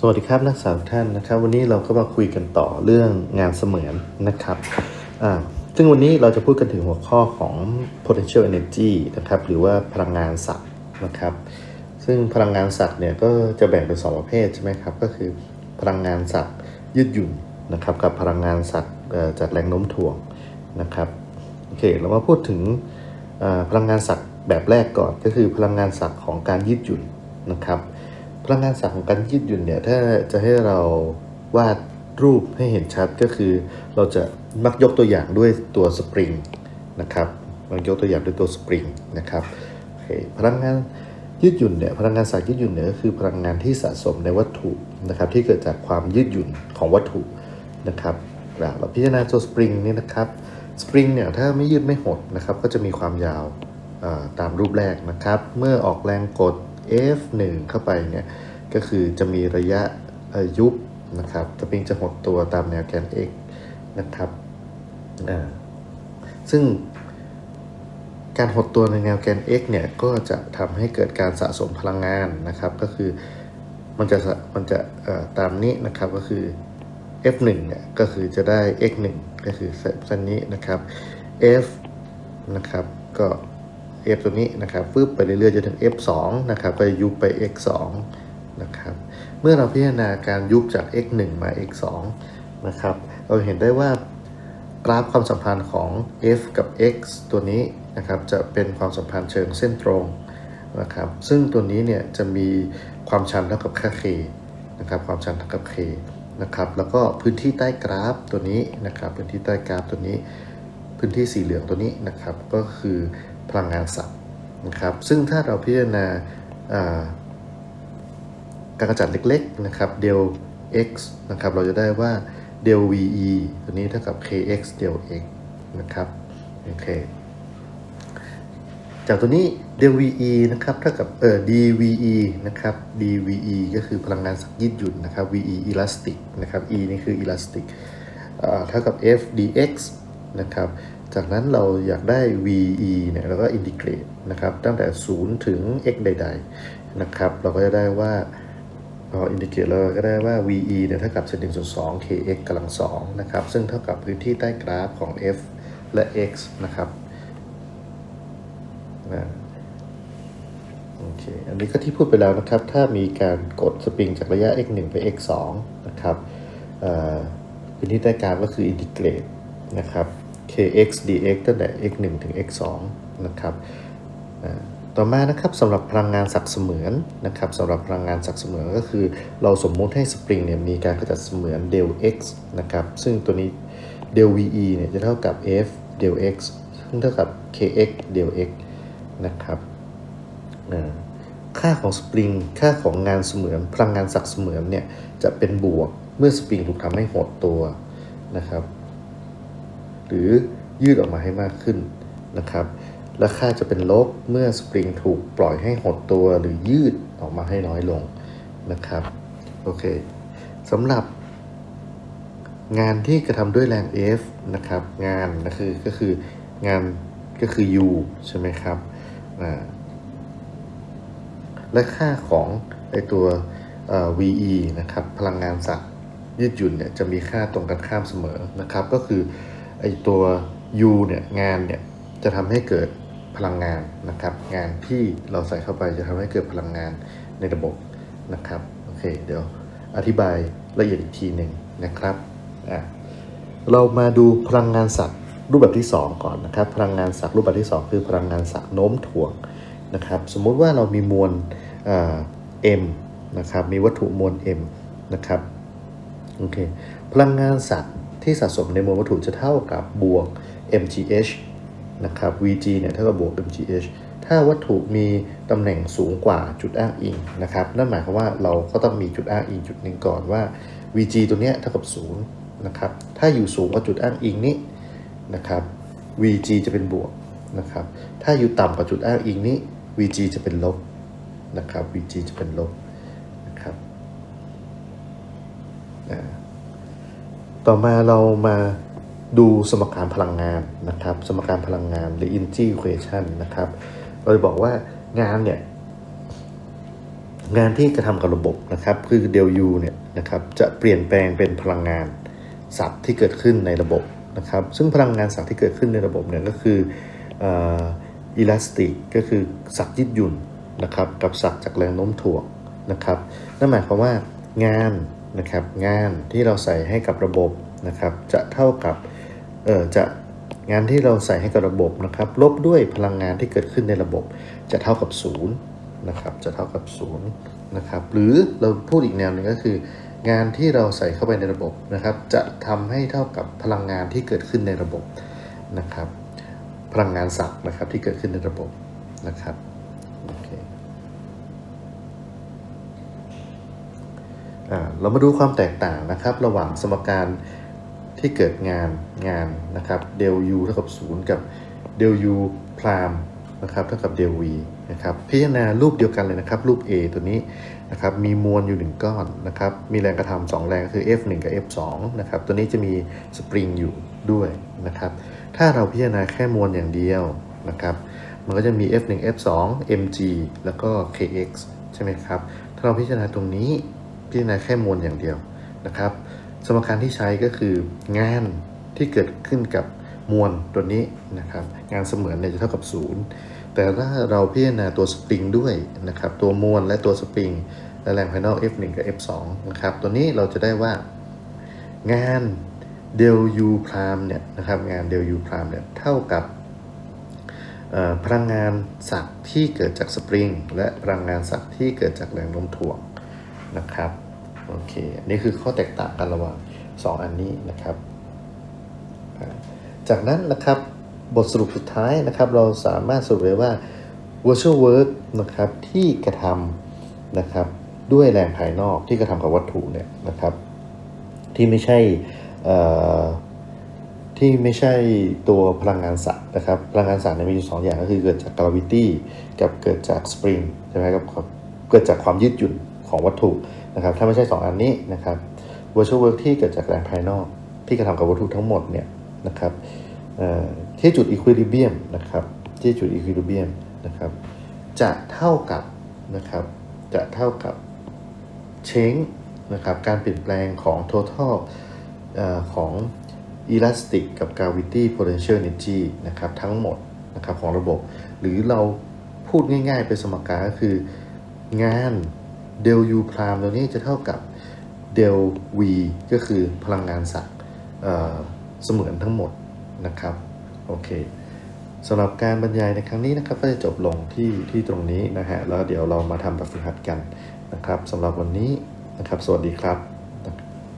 สวัสดีครับนักศึกษาทุกท่านนะครับ วันนี้เราก็มาคุยกันต่อเรื่องงานเสมือนนะครับอ่าซึ่งวันนี้เราจะพูดกันถึงหัวข้อของ potential energy นะครับหรือว่าพลังงานสัตว์นะครับ ซึ่งพลังงานสัตว์เนี่ยก็จะแบ่งเป็นสองประเภทใช่ไหมครับ ก็คือพลังงานสัตว์ยืดหยุ่นนะครับกับพลังงานสัตว์จากแรงโน้มถ่วงนะครับโอเคเรามาพูดถึงพลังงานสัตว์แบบแรกก่อนก็คือพลังงานสัตว์ของการยืดหยุ่นนะครับ พลังงานสัตว์ของการยืดหยุ่นเนี่ยถ้าจะให้เราวาดรูปให้เห็นชัดก็คือ เราจะมักยกตัวอย่างด้วยตัวสปริงนะครับมักยกตัวอย่างด้วยตัวสปริงนะครับโอเคพลังงานยืดหยุ่นเนี่ยพลังงานสัตว์ยืดหยุ่นเนี่ยก็คือพลังงานที่สะสมในวัตถุนะครับที่เกิดจากความยืดหยุ่นของวัตถุนะครับเราพิจารณาตัวสปริงนี่นะครับสปริงเนี่ยถ้าไม่ยืดไม่หดนะครับก็จะมีความยาวตามรูปแรกนะครับ เมื่อออกแรงกด F1 เข้าไปเนี่ยก็คือจะมีระยะอ่อยุบนะครับสปริงจะหดตัวตามแนวแกน x นะครับซึ่งการหดตัวในแนวแกน x เนี่ยก็จะทำให้เกิดการสะสมพลังงานนะครับ ก็คือมันจะมันจะตามนี้นะครับก็คือ f1 เนี่ยก็คือจะได้ x1 ก็คือเส้นนี้นะครับ f นะครับก็ f ตัวนี้นะครับฟึบไปเรื่อยๆจนถึง f 2นะครับก็จะยุบไป x 2นะครับเมื่อเราพิจารณาการยุบจาก x 1มา x 2นะครับเราเห็นได้ว่ากราฟความสัมพันธ์ของ f กับ x ตัวนี้นะครับจะเป็นความสัมพันธ์เชิงเส้นตรงนะครับซึ่งตัวนี้เนี่ยจะมีความชันเท่ากับค่า k นะครับความชันเท่ากับ k นะครับแล้วก็พื้นที่ใต้กราฟตัวนี้นะครับพื้นที่ใต้กราฟตัวนี้ พื้นที่สีเหลืองตัวนี้นะครับก็คือ พลังงานสัตว์นะครับ ซึ่งถ้าเราพิจารณาการกระจัดเล็กๆนะครับเดล x นะครับ เราจะได้ว่าเดล ve ตัวนี้เท่ากับ kx เดล x นะครับ โอเค จากตัวนี้เดล ve นะครับ เท่ากับ เอ่อ dve นะครับ dve ก็คือพลังงานสัตว์ยืดหยุ่นนะครับ ve elastic นะครับ e นี่คือ elastic อ่าเท่ากับ f dx นะครับ จากนั้นเราอยากได้ VE เนี่ยเราก็อินทิเกรตนะครับตั้งแต่ 0 ถึง x ใด ๆ นะครับ เราก็จะได้ว่าพออินทิเกรตเราก็ได้ว่า VE เนี่ยเท่ากับเศษหนึ่งส่วนสอง kx กำลังสองนะครับ ซึ่งเท่ากับพื้นที่ใต้กราฟของ f และ x นะครับนะโอเค อันนี้ก็ที่พูดไปแล้วนะครับ ถ้ามีการกดสปริงจากระยะ x 1ไป x 2นะครับพื้นที่ใต้กราฟก็คืออินทิเกรตนะครับ kx dx ตั้งแต่ x 1ถึง x 2นะครับต่อมานะครับสำหรับพลังงานศักเสมือนนะครับสำหรับพลังงานศักเสมือนก็คือ เราสมมุติให้สปริงเนี่ยมีการกระจัดเสมือนเดล x นะครับซึ่งตัวนี้เดล ve เนี่ยจะเท่ากับ f เดล x ซึ่งเท่ากับ kx เดล x นะครับค่าของสปริงค่าของงานเสมือนพลังงานศักเสมือนเนี่ยจะเป็นบวกเมื่อสปริงถูกทำให้หดตัวนะครับ หรือยืดออกมาให้มากขึ้นนะครับ และค่าจะเป็นลบเมื่อสปริงถูกปล่อยให้หดตัวหรือยืดออกมาให้น้อยลงนะครับโอเคสำหรับงานที่กระทำด้วยแรง F นะครับ งานก็คือก็คืองานก็คือ U ใช่ไหมครับอ่าและค่าของไอตัวเอ่อ VE นะครับ พลังงานสัตว์ยืดหยุ่นเนี่ยจะมีค่าตรงกันข้ามเสมอนะครับ ก็คือ ไอตัว U เนี่ยงานเนี่ยจะทำให้เกิดพลังงานนะครับ งานที่เราใส่เข้าไปจะทำให้เกิดพลังงานในระบบนะครับโอเคเดี๋ยวอธิบายละเอียดอีกทีหนึ่งนะครับอะเรามาดูพลังงานสัตว์รูปแบบที่ 2 ก่อนนะครับ พลังงานสัตว์รูปแบบที่ 2 คือพลังงานสัตว์โน้มถ่วงนะครับ สมมุติว่าเรามีมวลเอ่อ m นะครับมีวัตถุมวล m นะครับโอเคพลังงานสัตว์ ที่สะสมในมวลวัตถุจะเท่ากับบวก mgh นะครับ vg เนี่ยเท่ากับบวก mgh ถ้าวัตถุมีตำแหน่งสูงกว่าจุดอ้างอิงนะครับ นั่นหมายความว่าเราก็ต้องมีจุดอ้างอิงจุดหนึ่งก่อนว่า vg ตัวเนี้ยเท่ากับ0นะครับ ถ้าอยู่สูงกว่าจุดอ้างอิงนี้นะครับ vg จะเป็นบวกนะครับ ถ้าอยู่ต่ำกว่าจุดอ้างอิงนี้ vg จะเป็นลบนะครับ vg จะเป็นลบนะครับ อ่า ต่อมาเรามาดูสมการพลังงานนะครับ สมการพลังงานหรือ energy equation นะครับ เราจะบอกว่างานเนี่ย งานที่กระทำกับระบบนะครับ คือเดลยูเนี่ยนะครับจะเปลี่ยนแปลงเป็นพลังงานสัตว์ที่เกิดขึ้นในระบบนะครับ ซึ่งพลังงานสัตว์ที่เกิดขึ้นในระบบเนี่ยก็คืออิลาสติกก็คือสัตว์ยืดหยุ่นนะครับ กับสัตว์จากแรงโน้มถ่วงนะครับ นั่นหมายความว่างาน นะครับงานที่เราใส่ให้กับระบบนะครับจะเท่ากับเออจะงานที่เราใส่ให้กับระบบนะครับลบด้วยพลังงานที่เกิดขึ้นในระบบ จะเท่ากับศูนย์นะครับจะเท่ากับ0นะครับหรือเราพูดอีกแนวหนึ่งก็คือ งานที่เราใส่เข้าไปในระบบนะครับ จะทำให้เท่ากับพลังงานที่เกิดขึ้นในระบบนะครับ พลังงานสัตว์นะครับที่เกิดขึ้นในระบบนะครับ เรามาดูความแตกต่างนะครับ ระหว่างสมการที่เกิดงานงานนะครับเดล u เท่ากับ0กับเดล u พรามนะครับเท่ากับเดล v นะครับพิจารณารูปเดียวกันเลยนะครับรูป A ตัวนี้นะครับมีมวลอยู่ 1 ก้อนนะครับมีแรงกระทำสองแรงก็คือ F1 กับ F2 นะครับตัวนี้จะมีสปริงอยู่ด้วยนะครับถ้าเราพิจารณาแค่มวลอย่างเดียวนะครับมันก็จะมี F1 F2 mg แล้วก็ kx ใช่ไหมครับถ้าเราพิจารณาตรงนี้ พิจารณาแค่มวลอย่างเดียวนะครับ สมการที่ใช้ก็คืองานที่เกิดขึ้นกับมวลตัวนี้นะครับ งานเสมือนเนี่ยจะเท่ากับ 0 แต่ถ้าเราพิจารณาตัวสปริงด้วยนะครับ ตัวมวลและตัวสปริงและแรงภายนอก F1 กับ F2 นะครับ ตัวนี้เราจะได้ว่างานเดล U พรามเนี่ยนะครับงานเดล U พรามเนี่ยเท่ากับพลังงานสัตว์ที่เกิดจากสปริง และพลังงานสัตว์ที่เกิดจากแรงโน้มถ่วง นะครับโอเคอันนี้คือข้อแตกต่างกันระหว่าง 2 อันนี้นะครับ จากนั้นนะครับบทสรุปสุดท้ายนะครับเราสามารถสรุปได้ว่า virtual work นะครับที่กระทำนะครับด้วยแรงภายนอกที่กระทำกับวัตถุเนี่ยนะครับ ที่ไม่ใช่ที่ไม่ใช่ตัวพลังงานสัตว์นะครับ พลังงานสัตว์เนี่ยมีอยู่สองอย่างก็คือเกิดจาก gravity กับเกิดจาก spring ใช่ไหมครับเกิดจากความยืดหยุ่น ของวัตถุนะครับถ้าไม่ใช่ 2 อันนี้นะครับ virtual work ที่เกิดจากแรงภายนอก ที่กระทำกับวัตถุทั้งหมดเนี่ยนะครับที่จุด equilibrium นะครับที่จุด equilibrium นะครับจะเท่ากับนะครับจะเท่ากับ change นะครับการเปลี่ยนแปลงของ total อของ elastic กับ gravity potential energy นะครับทั้งหมดนะครับของระบบ หรือเราพูดง่ายๆเป็นสมการก็คืองาน เดลยูพรามตัวนี้จะเท่ากับเดลวีก็คือพลังงานสักย์เอ่อเสมือนทั้งหมดนะครับโอเคสำหรับการบรรยายในครั้งนี้นะครับก็จะจบลงที่ที่ตรงนี้นะฮะแล้วเดี๋ยวเรามาทำแบบฝึกหัดกันนะครับสำหรับวันนี้นะครับ สวัสดีครับ